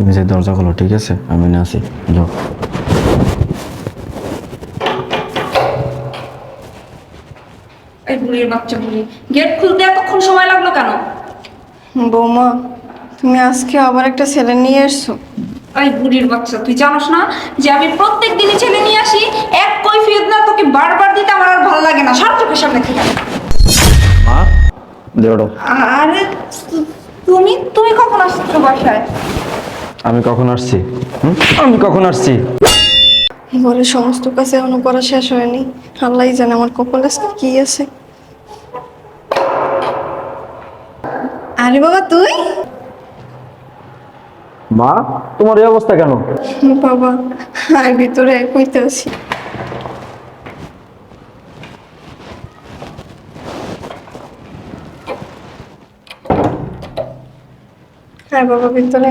তুমি যে দরজা খোলো ঠিক আছে? আমি না আছি। যাও। এই বুড়ির বাচ্চা বুড়ি গেট খুলতে এতক্ষণ সময় লাগল কেন? বৌমা তুমি আজকে আবার একটা ছেলে নিয়ে এসছো। এই বুড়ির বাচ্চা তুই জানোস না যে আমি প্রত্যেক দিনই ছেলে নিয়ে আসি এক কৈফিয়ত না তোকে বারবার দিতে আমার আর ভালো লাগে না। সব চোখের সামনে থেকে। মা দেওড়ো আরে তুমি তুমি কখন আসছো বাসায়? আমি কখন আসছি? আমি কখন আসছি? ঘরের সমস্ত কাজ এখনও করা শেষ হয়নি। আল্লাহ জানে আমার কপালে কি আছে। আরে বাবা তুই? মা তোমার এই অবস্থা কেন? বাবা আর ভিতরে কইতে আছি আয় বাবা ভিতরে।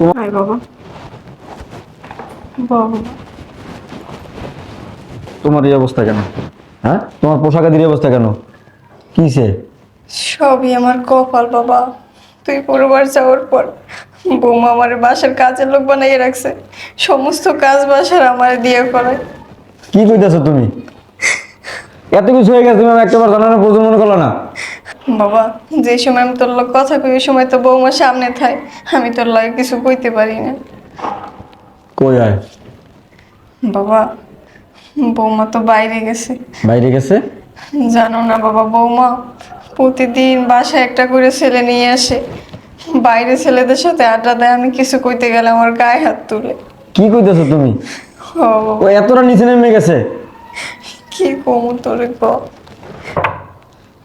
বাবা। বাবা। তোমার এই অবস্থা কেন? হ্যাঁ? তোমার পোশাক আদির অবস্থা কেন? কিসে? সবই আমার কপাল বাবা। তুই পরিবার যাওয়ার পর বৌমা আমার বাসার কাজের লোক বানাইয়ে রাখছে। সমস্ত কাজ বাসার আমার দিয়ে করে। কি কইতেছো তুমি? এত কিছু হয়ে গেছে তুমি আমাকে একটাবার জানানো প্রয়োজন মনে করল না? বাবা যে সময় আমি তোর লোক কথা কই ওই সময় তো বৌমা সামনে থাই। আমি তোর লাগে কিছু কইতে পারি না। কই আয়? বাবা বৌমা তো বাইরে গেছে। বাইরে গেছে? জানো না বাবা বৌমা প্রতিদিন বাসায় একটা করে ছেলে নিয়ে আসে। বাইরে ছেলেদের সাথে আড্ডা দেয় আমি কিছু কইতে গেলে আমার গায়ে হাত তুলে। কি কইতেছো তুমি? ও এতটা নিচে নেমে গেছে? কি কমু তোরে ক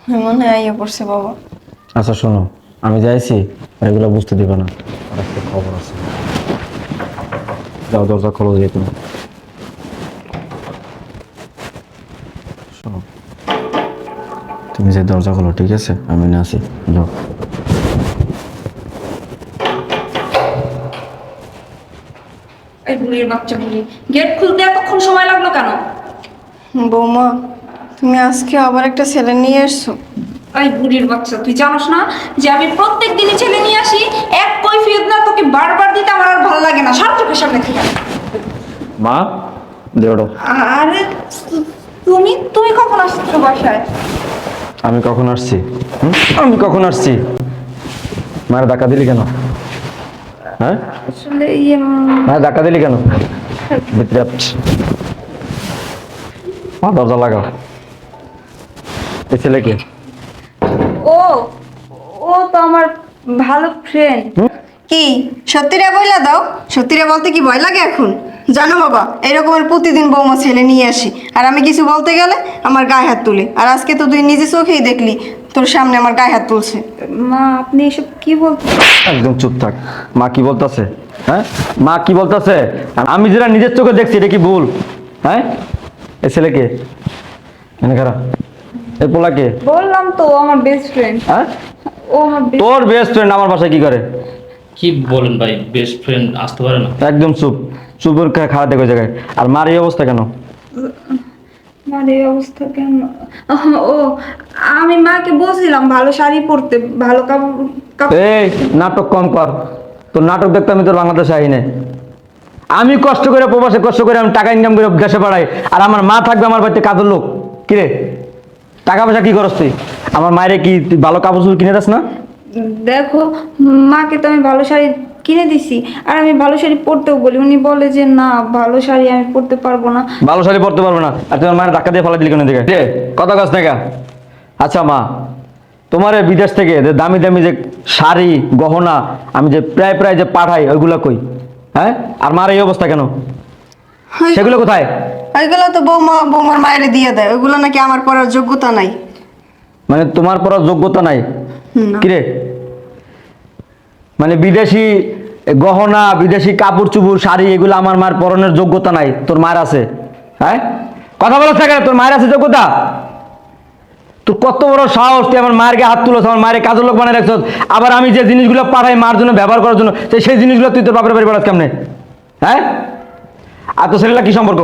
মনে হয় আইয়া পড়ছে বাবা। আচ্ছা শোনো আমি যাইছি এগুলো বুঝতে দিবে না। আর একটা খবর আছে। যাও দরজা খোলো দিয়ে তুমি। শোনো তুমি যে দরজা খোলো ঠিক আছে? আমি না আছি যাও। এই বুড়ির বাচ্চা বুড়ি গেট খুলতে এতক্ষণ সময় লাগল কেন? বৌমা তুমি আজকে আবার একটা ছেলে নিয়ে এসছো। এই বুড়ির বাচ্চা তুই জানোস না যে আমি প্রত্যেক দিনই ছেলে নিয়ে আসি এক কই কৈফিয়ত না তোকে বারবার দিতে আমার আর ভালো লাগে না। সব চোখের সামনে থেকে। মা দেওড়ো আরে তুমি তুমি কখন আসছো বাসায়? আমি কখন আসছি? হুম? আমি কখন আসছি? মায়ের ধাক্কা দিলি কেন? হ্যাঁ? আসলে ইয়ে উম, মায়ের ধাক্কা দিলি কেন? ভিতরে মা দরজা লাগাও। এই ছেলেকে? ও ও তো আমার ভালো ফ্রেন্ড কি? সত্যিটা বইলা দাও? সত্যিটা বলতে কি ভয় লাগে এখন? জানো বাবা এরকমের প্রতিদিন বৌমা ছেলে নিয়ে আসি। আর আমি কিছু বলতে গেলে আমার গায়ে হাত তুলে। আর আজকে তো তুই নিজে চোখেই দেখলি তোর সামনে আমার গায়ে হাত তুলছে। মা আপনি এসব কি বলতে একদম চুপ থাক। মা কি বলতাছে? হ্যাঁ? মা কি বলতাছে? আমি যেটা নিজের চোখে দেখছি এটা কি ভুল? হ্যাঁ? এই ছেলেকে? এনে খারাপ। এই পোলাকে বললাম তো আমার বেস্ট ফ্রেন্ড হ্যাঁ? ও আমার best- তোর বেস্ট ফ্রেন্ড আমার বাসায় কি করে? কি বলেন ভাই বেস্ট ফ্রেন্ড আসতে পারে না। একদম চুপ। চুপের খারাপ দেখো জায়গায়? আর মার এই অবস্থা কেন? আমার এই অবস্থা কেন? ও আমি মাকে বলছিলাম ভালো শাড়ি পরতে ভালো কাপড় কাপড় এই নাটক কম কর। তোর নাটক দেখতে আমি তোর বাংলাদেশে আই নাই আমি কষ্ট করে প্রবাসে কষ্ট করে আমি টাকা ইনকাম করে গ্যাসে বাড়াই আর আমার মা থাকবে আমার বাড়িতে কাজের লোক। কিরে টাকা পয়সা কি করস তুই? আমার মায়ের কি তুই ভালো কাপড় চোপড় কিনে দাস না? দেখো মাকে তো আমি ভালো শাড়ি কিনে দিছি আর আমি ভালো শাড়ি পরতেও বলি। উনি বলে যে না ভালো শাড়ি আমি পরতে পারব না। ভালো শাড়ি পরতে পারবে না। আর তোমার মায়ের ধাক্কা দিয়ে ফেলা দিলি কেন দিকে কত গাছ টাকা আচ্ছা মা তোমার বিদেশ থেকে যে দামি দামি যে শাড়ি গহনা আমি যে প্রায় প্রায় যে পাঠাই ওইগুলো কই? হ্যাঁ? আর মার এই অবস্থা কেন? সেগুলো কোথায়? ওইগুলো তো বৌমা বৌমার মায়ের দিয়ে দেয়। ওইগুলো নাকি আমার পড়ার যোগ্যতা নাই। মানে তোমার পড়ার যোগ্যতা নাই। কিরে? মানে বিদেশি গহনা বিদেশি কাপড় চুপুর শাড়ি এগুলো আমার মার পরনের যোগ্যতা নাই। তোর মায়ের আছে। হ্যাঁ? কথা বলো থাকে তোর মায়ের আছে যোগ্যতা? তোর কত বড় সাহস তুই আমার মায়ের হাত তুলো আমার মায়ের কাজের লোক বানায় রাখছ আবার আমি যে জিনিসগুলো পাঠাই মার জন্য ব্যবহার করার জন্য সেই জিনিসগুলো তুই তোর বাপের বাড়ি পাঠাস কেমনে? হ্যাঁ? আর তোর ছেলেটা কি সম্পর্ক?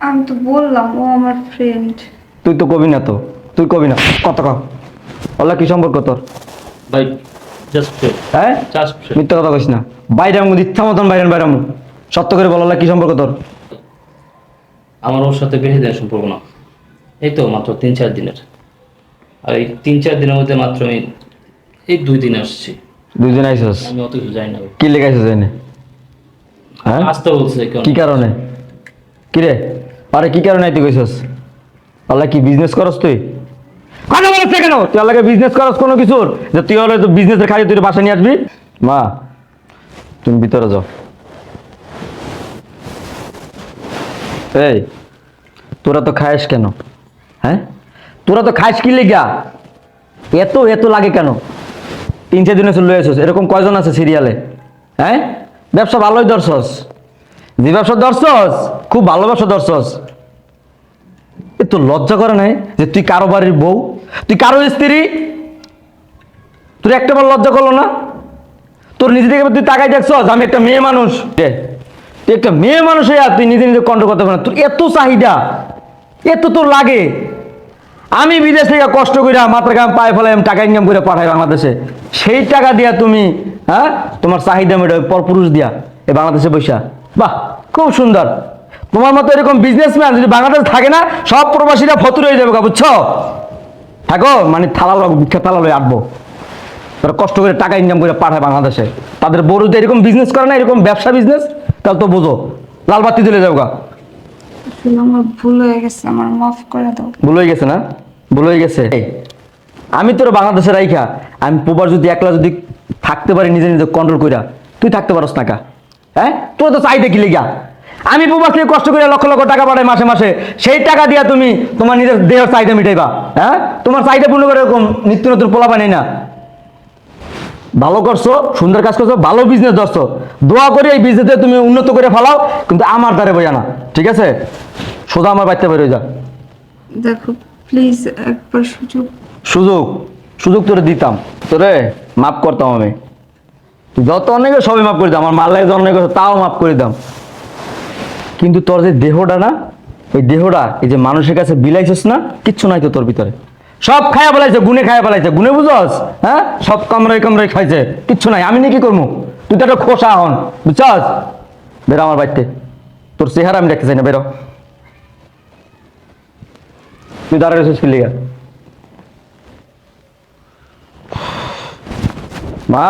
আমি তো বললাম ও আমার ফ্রেন্ড তুই তো কবি না তো তুই কবি না কত কম ওলা কি সম্পর্ক তোর? ভাই জাস্ট হ্যাঁ? জাস্ট মিথ্যা কথা কইস না। বাইরের মধ্যে ইচ্ছা মতন বাইরেন বাইরের সত্য করে বলালা কি সম্পর্ক তোর? আমার ওর সাথে বেশি দিনের সম্পর্ক না। এই তো মাত্র তিন চার দিনের। আর এই তিন চার দিনের মধ্যে মাত্র আমি এই দুই দিন আসছি। দুদিন আইসস? আমি অত কিছু জানি না। কি লেখাইছিস এনে? হ্যাঁ? আসতে বলছে কি কারণে? কি রে? আরে কি কারণে আইতে কইছস? আল্লাহ কি বিজনেস করস তুই? কথা বলছ কেন? তুই আল্লাহকে বিজনেস করস কোনো কিছুর? যে তুই হলে তো বিজনেসের খালি তুই বাসা নিয়ে আসবি? মা তুমি ভিতরে যাও। এই তোরা তো খাইস কেন? হ্যাঁ? তোরা তো খাইস কি লেগা? এত এত লাগে কেন? তিন চার দিনে চলে এরকম কয়জন আছে সিরিয়ালে হ্যাঁ? ব্যবসা ভালোই ধরছস। যে ব্যবসা ধরছস, খুব ভালো ব্যবসা ধরছস। এ তো লজ্জা করে নাই যে তুই কারও বাড়ির বউ? তুই কারও স্ত্রী? তোর একটা বার লজ্জা করল না? তোর নিজে থেকে তুই তাকাই দেখছস, আমি একটা মেয়ে মানুষ। তুই একটা মেয়ে মানুষ হইয়া তুই নিজে নিজে কন্ট্রোল করতে পারে তোর এত চাহিদা, এত তোর লাগে। আমি বিদেশ থেকে কষ্ট করে মাত্র গ্রাম পায়ে আমি টাকা ইনকাম করে পাঠাই বাংলাদেশে। সেই টাকা দিয়া তুমি হ্যাঁ তোমার চাহিদা মেটা পরপুরুষ দিয়া, এই বাংলাদেশে পয়সা বাহ, খুব সুন্দর। তোমার মতো এরকম বিজনেসম্যান যদি বাংলাদেশ থাকে না, সব প্রবাসীরা ফতুর হয়ে যাবে বুঝছ? থাকো মানে থালা বিখ্যাত থালা লয়ে আটবো। তারা কষ্ট করে টাকা ইনকাম করে পাঠায় বাংলাদেশে। তাদের বড় তো এরকম বিজনেস করে না, এরকম ব্যবসা বিজনেস তাহলে তো বোঝো, লালবাতি চলে গা। আমি তোর বাংলাদেশে রাইখা, আমি প্রবার যদি একলা যদি থাকতে পারি, নিজে নিজে কন্ট্রোল কইরা, তুই থাকতে পারস না কা? হ্যাঁ? তোর তো চাই দেখি লেগা আমি প্রবাস থেকে কষ্ট করে লক্ষ লক্ষ টাকা পাঠাই মাসে মাসে, সেই টাকা দিয়া তুমি তোমার নিজের দেহের চাহিদা মিটাইবা হ্যাঁ? তোমার চাহিদা পূর্ণ করে এরকম নিত্য নতুন পোলা বানাই না ভালো করছ সুন্দর কাজ করছ ভালো বিজনেস ধরছো। দোয়া করে এই বিজনেসে তুমি উন্নত করে ফেলাও কিন্তু আমার দ্বারে বোঝা না। ঠিক আছে? সোজা আমার বাড়িতে বেরোয় যা। দেখো প্লিজ একবার সুযোগ। সুযোগ। সুযোগ তোরে দিতাম। তোরে মাফ করতাম আমি। তুই যত অনেক সবই মাফ করে দিতাম আমার মাল লাগে যত অনেক তাও মাফ করে দিতাম কিন্তু তোর যে দেহটা না ওই দেহটা এই যে মানুষের কাছে বিলাইছিস না কিচ্ছু নাই তো তোর ভিতরে। সব খায়া পেলাইছে গুনে খায়া পেলাইছে গুনে বুঝস? হ্যাঁ? সব কামড়াই কামড়াই খাইছে। কিচ্ছু নাই। আমি নাকি করব তুই তো একটা খোসা হন, বুঝছস? বেরো আমার বাড়িতে। তোর চেহারা আমি দেখতে চাই না, বেরো। তুই দাঁড়ায় রয়েছিস কি লিগা? মা?